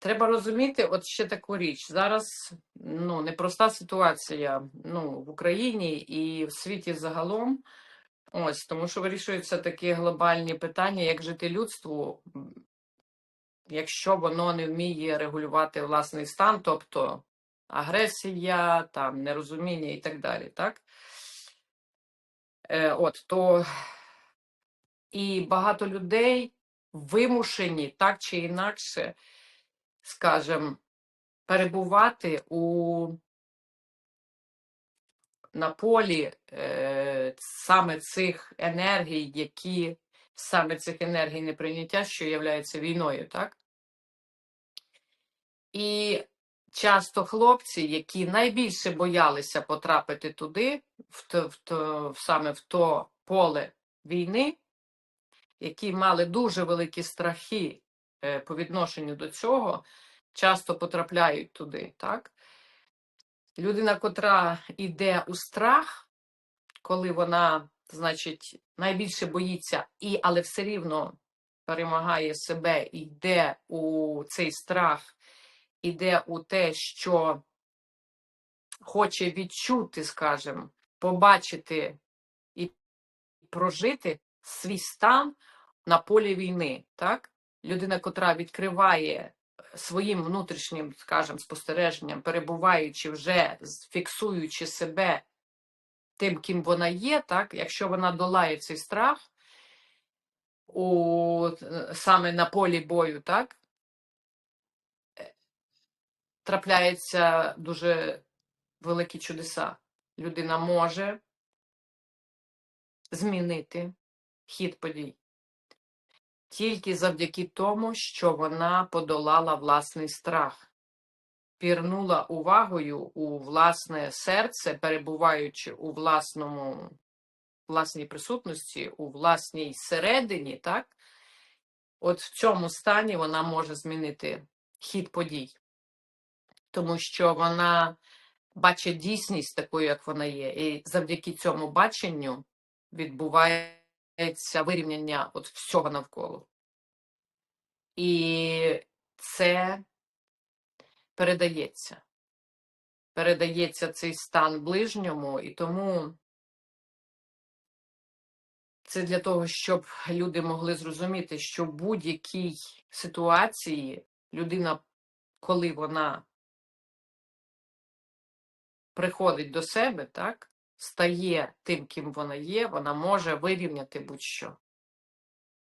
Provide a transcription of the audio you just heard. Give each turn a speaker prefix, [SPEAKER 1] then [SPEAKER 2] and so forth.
[SPEAKER 1] Треба розуміти, от ще таку річ. Зараз ну, непроста ситуація ну, в Україні і в світі загалом. Ось, тому що вирішуються такі глобальні питання, як жити людству, якщо воно не вміє регулювати власний стан, тобто агресія, там, нерозуміння і так далі. Так? Е, от, то і багато людей вимушені так чи інакше, скажем, перебувати у на полі е, саме цих енергій, які саме цих енергій неприйняття, що є війною, так? І часто хлопці, які найбільше боялися потрапити туди, в то, в саме в то поле війни, які мали дуже великі страхи е, по відношенню до цього, часто потрапляють туди, так? Людина, котра йде у страх, коли вона, значить, найбільше боїться, і, але все рівно перемагає себе, йде у цей страх, іде у те, що хоче відчути, скажімо, побачити і прожити свій стан на полі війни. Так? Людина, котра відкриває своїм внутрішнім, скажімо, спостереженням, перебуваючи вже, фіксуючи себе тим, ким вона є, так, якщо вона долає цей страх у, е, саме на полі бою, так, е, трапляються дуже великі чудеса. Людина може змінити хід подій тільки завдяки тому, що вона подолала власний страх, пірнула увагою у власне серце, перебуваючи у власному, власній присутності, у власній середині, так? От в цьому стані вона може змінити хід подій, тому що вона бачить дійсність такою, як вона є, і завдяки цьому баченню відбувається вирівняння от всього навколо. І це передається. Передається цей стан ближньому, і тому це для того, щоб люди могли зрозуміти, що в будь-якій ситуації людина, коли вона приходить до себе, так, стає тим, ким вона є, вона може вирівняти будь-що.